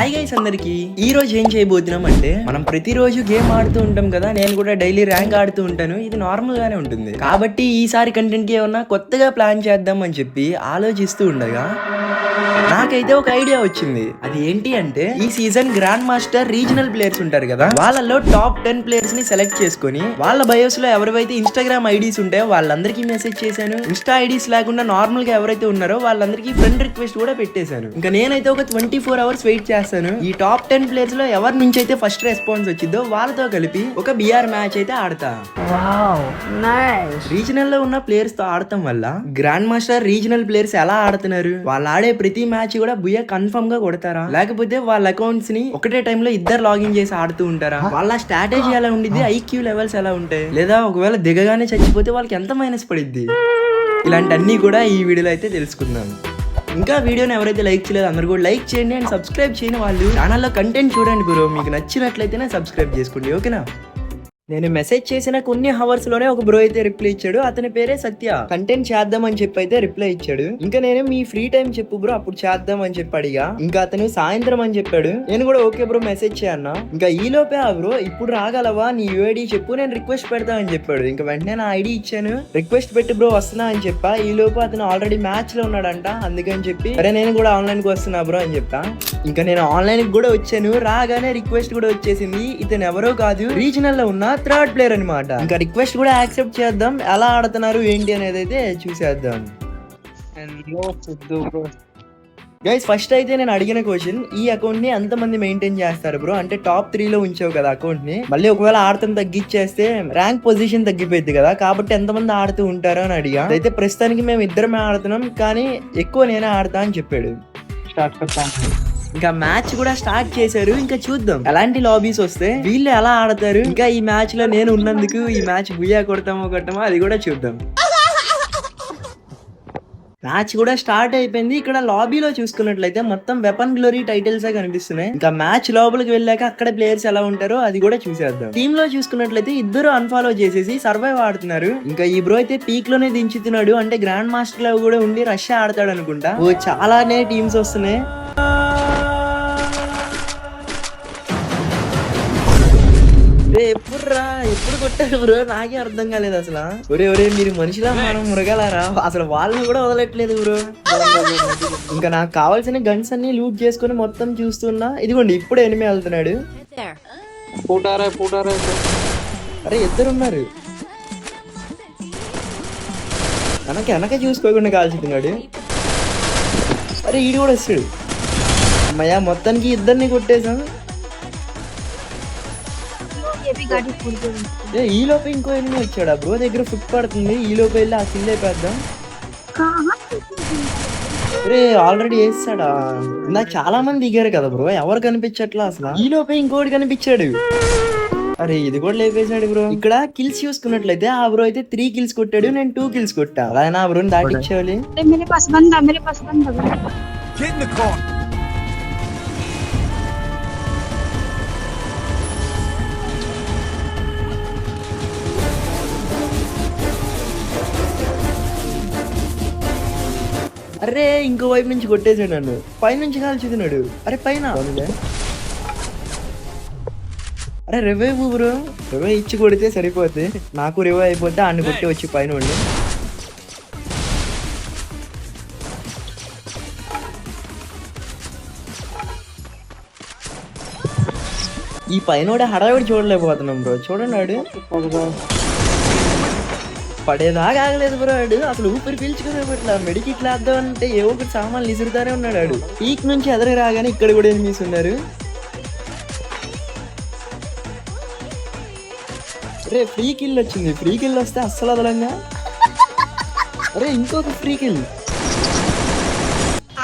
Hi guys అందరికి. ఈ రోజు ఏం చేయబోతున్నాం అంటే మనం ప్రతిరోజు గేమ్ ఆడుతూ ఉంటాం కదా నేను కూడా డైలీ ర్యాంక్ ఆడుతూ ఉంటాను. ఇది నార్మల్ గానే ఉంటుంది. కాబట్టి ఈసారి కంటెంట్కి ఏమన్నా కొత్తగా ప్లాన్ చేద్దాం అని చెప్పి ఆలోచిస్తూ ఉండగా నాకైతే ఒక ఐడియా వచ్చింది. అది ఏంటి అంటే ఈ season grand master regional players ఉంటారు కదా వాళ్ళలో టాప్ టెన్ ప్లేయర్స్ని సెలెక్ట్ చేసుకొని వాళ్ళ బయోస్లో ఎవరైతే ఇన్స్టాగ్రామ్ ఐడీస్ ఉంటాయో వాళ్ళందరికీ మెసేజ్ చేశాను. ఇన్స్టా ఐడీస్ లేకుండా నార్మల్గా ఎవరైతే ఉన్నారో వాళ్ళందరికీ ఫ్రెండ్ రిక్వెస్ట్ కూడా పెట్టేశాను. ఇంకా నేనైతే ఒక ట్వంటీ ఫోర్ అవర్స్ వెయిట్ చేస్తాను. ఈ టాప్ టెన్ ప్లేయర్స్లో ఎవరి నుంచి అయితే ఫస్ట్ రెస్పాన్స్ వచ్చిందో వాళ్ళతో కలిపి ఒక బిఆర్ మ్యాచ్ అయితే ఆడతా. రీజనల్లో ఉన్న ప్లేయర్స్తో ఆడటం వల్ల గ్రాండ్ మాస్టర్ రీజనల్ ప్లేయర్స్ ఎలా ఆడుతున్నారు? వాళ్ళు ఆడే ప్రతి మ్యాచ్ కూడా బుయ్య కన్ఫర్మ్గా కొడతారా? లేకపోతే వాళ్ళ అకౌంట్స్ని ఒకటే time లో ఇద్దరు లాగిన్ చేసి ఆడుతూ ఉంటారా? వాళ్ళ స్ట్రాటజీ ఎలా ఉండిద్ది? ఐక్యూ లెవెల్స్ ఎలా ఉంటాయి? లేదా ఒకవేళ దిగగానే చచ్చిపోతే వాళ్ళకి ఎంత మైనస్ పడిద్ది? ఇలాంటి కూడా ఈ వీడియోలో అయితే తెలుసుకుందాం. ఇంకా వీడియోని ఎవరైతే లైక్ చేయలేదు అందరూ కూడా లైక్ చేయండి అండ్ సబ్స్క్రైబ్ చేయని వాళ్ళు. ఛానల్లో కంటెంట్ చూడండి బ్రో మీకు నచ్చినట్లయితేనే సబ్స్క్రైబ్ చేసుకోండి. ఓకేనా? నేను మెసేజ్ చేసిన కొన్ని హవర్స్లోనే ఒక బ్రో అయితే రిప్లై ఇచ్చాడు. అతని పేరే సత్య. కంటెంట్ చేద్దాం అని చెప్పి అయితే రిప్లై ఇచ్చాడు. ఇంకా నేను మీ ఫ్రీ టైం చెప్పు బ్రో అప్పుడు చేద్దాం అని చెప్పి అడిగా. ఇంకా అతను సాయంత్రం అని చెప్పాడు. నేను కూడా ఓకే బ్రో మెసేజ్ చేయన్నా ఇంకా ఈ లోపే ఆ బ్రో ఇప్పుడు రాగలవా? నీ యూఐడి చెప్పు నేను రిక్వెస్ట్ పెడతా అని చెప్పాడు. ఇంకా వెంటనే నా ఐడి ఇచ్చాను. రిక్వెస్ట్ పెట్టి బ్రో వస్తున్నా అని చెప్పా. ఈ లోపు అతను ఆల్రెడీ మ్యాచ్లో ఉన్నాడంట. అందుకని చెప్పి అరే నేను కూడా ఆన్లైన్కి వస్తున్నా బ్రో అని చెప్పా. ఇంకా నేను ఆన్లైన్కి కూడా వచ్చాను. రాగానే రిక్వెస్ట్ కూడా వచ్చేసింది. ఇతను ఎవరో కాదు. రీజనల్లో ఉన్నా థర్డ్ ప్లేయర్ అనమాట ఇంకా రిక్వెస్ట్ కూడా యాక్సెప్ట్ చేద్దాం. ఎలా ఆడుతున్నారు ఏంటి అనేది అయితే చూసేద్దాం. గైస్ ఫస్ట్ అయితే నేను అడిగిన క్వశ్చన్ ఈ అకౌంట్ని ఎంత మంది మెయింటైన్ చేస్తారు బ్రో అంటే టాప్ త్రీ లో ఉంచావు కదా అకౌంట్ని. మళ్ళీ ఒకవేళ ఆడటం తగ్గించేస్తే ర్యాంక్ పొజిషన్ తగ్గిపోయింది కదా. కాబట్టి ఎంత మంది ఆడుతూ ఉంటారో అని అడిగా. అయితే ప్రస్తుతానికి మేము ఇద్దరమే ఆడుతున్నాం కానీ ఎక్కువ నేనే ఆడతా అని చెప్పాడు. స్టార్ట్ ఇంకా మ్యాచ్ కూడా స్టార్ట్ చేశారు. ఇంకా చూద్దాం. ఎలాంటి లాబీస్ వస్తే వీళ్ళు ఎలా ఆడతారు? ఇంకా ఈ మ్యాచ్లో నేను ఉన్నందుకు ఈ మ్యాచ్ బుయ్యా కొడతామో కొట్టమో అది కూడా చూద్దాం. మ్యాచ్ కూడా స్టార్ట్ అయిపోయింది. ఇక్కడ లాబీలో చూసుకున్నట్లయితే మొత్తం వెపన్ గ్లోరీ టైటిల్స్ కనిపిస్తున్నాయి. ఇంకా మ్యాచ్ లోపలికి వెళ్ళాక అక్కడ ప్లేయర్స్ ఎలా ఉంటారో అది కూడా చూసేద్దాం. టీమ్లో చూసుకున్నట్లయితే ఇద్దరు అన్ఫాలో చేసేసి సర్వైవ్ ఆడుతున్నారు. ఇంకా ఈ బ్రో అయితే పీక్లోనే దించుతున్నాడు. అంటే గ్రాండ్ మాస్టర్లో కూడా ఉండి రష్యా ఆడతాడు అనుకుంటా. ఓ చాలానే టీమ్స్ వస్తున్నాయి. ఎప్పుడురా? ఎప్పుడు ఎప్పుడు కొట్టారు? బ్రో నాకే అర్థం కాలేదు అసలు. ఒరే ఒరే మీరు మనుషులా మనం మురగలరా? అసలు వాళ్ళని కూడా వదలట్లేదు బ్రో. ఇంకా నాకు కావాల్సిన గన్స్ అన్ని లూట్ చేసుకుని మొత్తం చూస్తున్నా. ఇదిగోండి ఇప్పుడు ఎనిమి వెళ్తున్నాడు. పూటారా అరే ఇద్దరున్నారు. వెనక వెనక చూసుకోకుండా కాల్చుతున్నాడు. అరే ఈడు కూడా వస్తాడు. అమ్మయ్యా మొత్తానికి ఇద్దరిని కొట్టేశాను ఈ లోపు ఇంకో ఎనిమి వచ్చాడు బ్రో? దగ్గర ఫుట్ పడుతుంది ఈ లోపు వెళ్ళి ఆ కిల్ అయిపోద్దాం. రే ఆల్రెడీ వేస్తాడా? ఇందాక చాలా మంది దిగారు కదా బ్రో. ఎవరు కనిపించట్లా అసలు? ఈ లోపే ఇంకోటి కనిపించాడు. అరే ఇది కూడా లేపేశాడు బ్రో. ఇక్కడ కిల్స్ చూసుకున్నట్లయితే ఆ బ్రో అయితే త్రీ కిల్స్ కొట్టాడు. నేను టూ కిల్స్ కొట్టా. అలా నా బ్రో దాటించాలి అరే ఇంకో వైపు నుంచి కొట్టేసాడు నన్ను. పైనుంచి కాల్చుతున్నాడు అరే పైన. అరే రివైవ్ బ్రో రివే ఇచ్చి కొడితే సరిపోద్ది. నాకు రివై అయిపోతే అన్ని కొట్టి వచ్చి పైన ఉండి. ఈ పైన హడావిడి చూడలేకపోతున్నాం బ్రో చూడండి పడేదాకా ఆగలేదు బ్రో వాడు అసలు ఊపిరి పీల్చుకునే పట్ల మెడికి ఇట్లా అంటే ఏ ఒకటి సామాన్లు ఇసురుతానే ఉన్నాడు వాడు పీక్ నుంచి ఎదురు రాగానే ఇక్కడ కూడా ఎనిమిస్ ఉన్నారు. రే ఫ్రీ కిల్ వచ్చింది. ఫ్రీ కిల్ వస్తే అస్సలు అదలంగా అరే ఇంకొక ఫ్రీ కిల్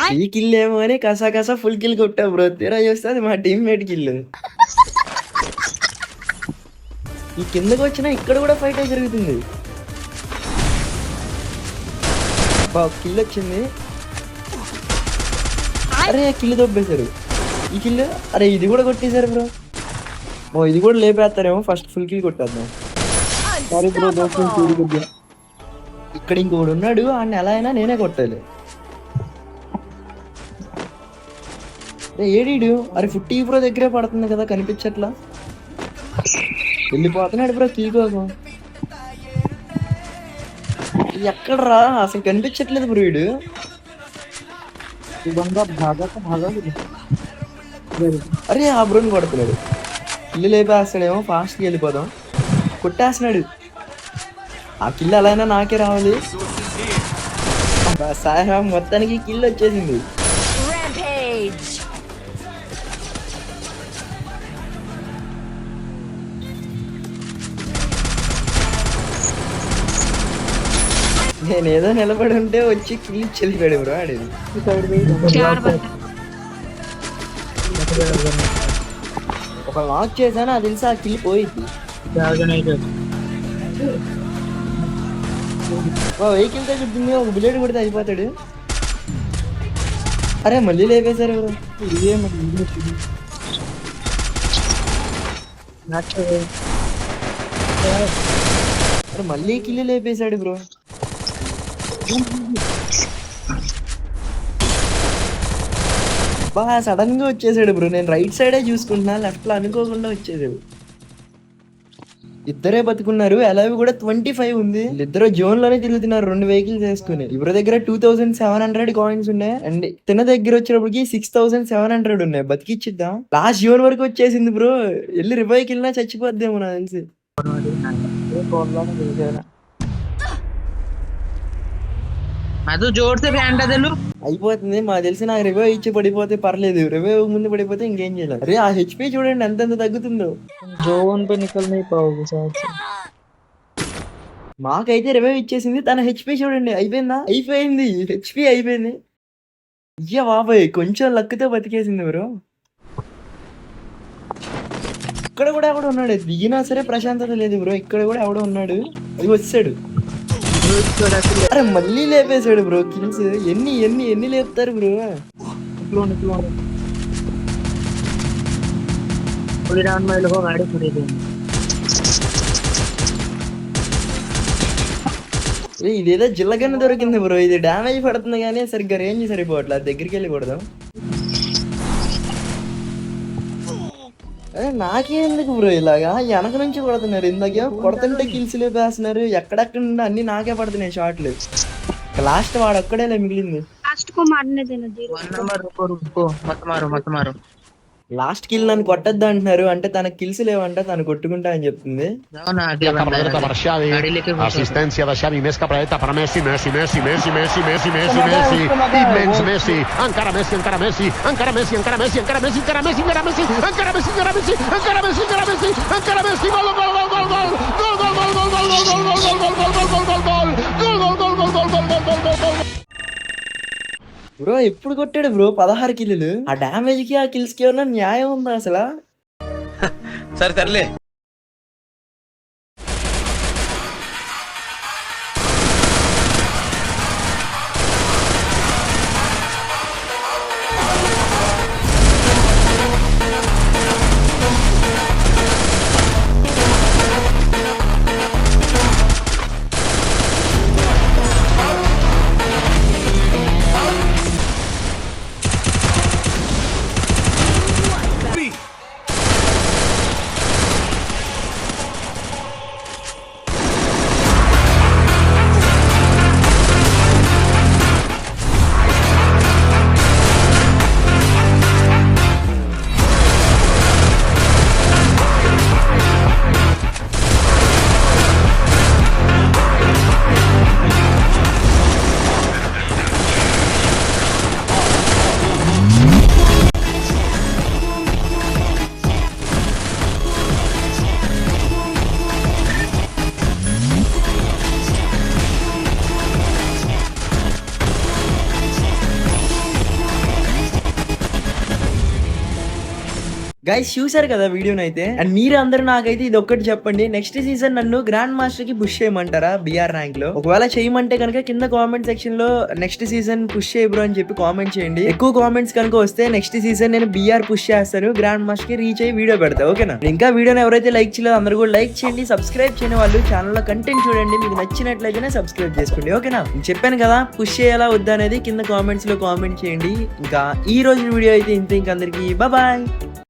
ఫ్రీ కిల్ ఏమో అని కసా కసా ఫుల్ కిల్ కొట్టా బ్రో. తీరా చూస్తే అది మా టీమ్మేట్ కిల్ ఈ కిందకు వచ్చినా ఇక్కడ కూడా ఫైట్ జరుగుతుంది. అబ్బా కిల్ వచ్చింది అరే కిల్ దొబ్బేశారు ఈ కిల్ అరే ఇది కూడా కొట్టేశారు బ్రో ఓ ఇది కూడా లేపేస్తారేమో ఫస్ట్ ఫుల్ కిల్ కొట్టేద్దాం సరే బ్రో దోషం ఇక్కడ ఇంకోడు ఉన్నాడు ఆయన ఎలా అయినా నేనే కొట్టాలి ఏడీడు అరే ఫుట్టి బ్రో దగ్గరే పడుతుంది కదా కనిపించట్లా వెళ్ళిపోతున్నాడు బ్రో తీకోసం ఎక్కడరా? అసలు కనిపించట్లేదు బ్రో వీడు. అరే ఆ బ్రోని కొడతలేడు ఇల్లు లేపేస్తాడేమో ఫాస్ట్గా వెళ్ళిపోదాం. కొట్టేస్తున్నాడు. ఆ కిల్ ఎలా అయినా నాకే రావాలి. సాయిరామ్ మొత్తానికి కిల్ వచ్చేసింది. నేనేదో నిలబడి ఉంటే వచ్చి కిల్ చెల్లిపోయాడు బ్రో ఆడేది. ఒక లాక్ చేశాను అది తెలిసి ఆ కిల్ పోయింది వెహికల్ తగ్గుతుంది ఒక బుల్లెట్ కొడితే అయిపోతాడు. అరే మళ్ళీ లేపేశారు ఎవరు? అరే మళ్ళీ కిల్లు లేపేశాడు బ్రో. బా సడన్గా వచ్చేసాడు బ్రో. నేను రైట్ సైడే చూసుకుంటున్నా లెఫ్ట్లో అనుకోకుండా వచ్చేసాడు. ఇద్దరే బతుకున్నారు. అలావి కూడా ట్వంటీ ఫైవ్ ఉంది. ఇద్దరు జోన్లోనే తిరుగుతున్నారు. రెండు వెహికల్స్ వేసుకుని. ఇవ్వరి దగ్గర two thousand seven hundred coins ఉన్నాయి. అండ్ తిన దగ్గర వచ్చేటప్పటికి సిక్స్ థౌసండ్ సెవెన్ హండ్రెడ్ ఉన్నాయి. బతికిచ్చిద్దాం. లాస్ట్ జోన్ వరకు వచ్చేసింది బ్రో. వెళ్ళి రివైకి వెళ్ళినా చచ్చిపోద్దేమో నాకు తెలిసి. అది జోడితే బ్యాండ్ అదలు? అయిపోతుంది. మాకు తెలిసి నాకు రివైవ్ ఇచ్చి పడిపోతే పర్లేదు. రివే ముందు పడిపోతే ఇంకేం చేయాలి? అరే ఆ హెచ్పి చూడండి ఎంతెంత తగ్గుతుందో. జోన్ పై నికల్ నీ పావు మాకైతే రివైవ్ ఇచ్చేసింది తన హెచ్పి చూడండి. అయిపోయిందా? అయిపోయింది. హెచ్పి అయిపోయింది. ఇయ్య బాబాయ్ కొంచెం లక్కుతో బతికేసింది బ్రో ఇక్కడ కూడా ఎవడో ఉన్నాడు. దిగినా సరే ప్రశాంతత లేదు బ్రో. ఇక్కడ కూడా ఎవడో ఉన్నాడు. అది వచ్చాడు. అరే మళ్ళీ లేపేశాడు బ్రో కిల్స్ ఎన్ని ఎన్ని ఎన్ని లేపుతారు బ్రో निकलो निकलो पूरी राउंड में लोगों गाड़ी खड़ी थी ఏ, ఇదేదో జిల్లగన్న దొరికింది బ్రో ఇది డ్యామేజ్ పడుతుంది కానీ సరిగ్గా రేంజ్ సరిపోవట్లేదు దగ్గరికి వెళ్ళి కొడదాం నాకేందుకు బ్రో ఇలాగా? వెనక నుంచి కొడుతున్నారు ఇందాకే కొడుతుంటే కిల్స్ వేస్తున్నారు. ఎక్కడెక్కడ నుండి అన్ని నాకే పడుతున్నాయి షాట్లు. లాస్ట్ వాడు ఒక్కడేలే మిగిలింది. లాస్ట్ కో లాస్ట్ కిల్ నన్ను కొట్టద్దు అంటున్నారు అంటే తన కిల్స్ లేవంటే తను కొట్టుకుంటా అని చెప్తుంది Asistencia de Xavi més cap Messi, Messi, Messi, Messi, Messi, Messi, Messi, immens Messi, encara Messi, encara Messi, encara Messi, encara Messi, encara Messi, encara Messi, encara Messi, gol, gol, gol, gol, gol, gol, gol, gol, gol, gol, gol, gol, bro ఎప్పుడు కొట్టాడు bro? పదహారు కిల్లులు. ఆ డ్యామేజ్కి ఆ కిల్స్కి ఏమన్నా న్యాయం ఉందా అసలు? సరే సర్లే. గైస్ చూసారు కదా వీడియోని అయితే అండ్ మీరు అందరూ నాకైతే ఇది ఒక్కటి చెప్పండి. నెక్స్ట్ సీజన్ నన్ను గ్రాండ్ మాస్టర్కి పుష్ చేయమంటారా బిఆర్ ర్యాంక్లో? ఒకవేళ చేయమంటే కనుక కింద కామెంట్ సెక్షన్లో నెక్స్ట్ సీజన్ పుష్ చేయ బ్రో అని చెప్పి కామెంట్ చేయండి. ఎక్కువ కామెంట్స్ కనుక వస్తే నెక్స్ట్ సీజన్ నేను బిఆర్ పుష్ చేస్తాను. గ్రాండ్ మాస్టర్కి రీచ్ అయ్యి వీడియో పెడతా ఓకేనా? ఇంకా వీడియోని ఎవరైతే లైక్ చేయలేదు అందరూ కూడా లైక్ చేయండి. సబ్స్క్రైబ్ చేయని వాళ్ళు ఛానల్లో కంటెంట్ చూడండి. మీకు నచ్చినట్లయితేనే సబ్స్క్రైబ్ చేసుకోండి ఓకేనా? చెప్పాను కదా పుష్ చేయాలా వద్దా అనేది కింద కామెంట్స్లో కామెంట్ చేయండి. ఇంకా ఈ రోజు వీడియో అయితే ఇంత. ఇంక అందరికి బాయ్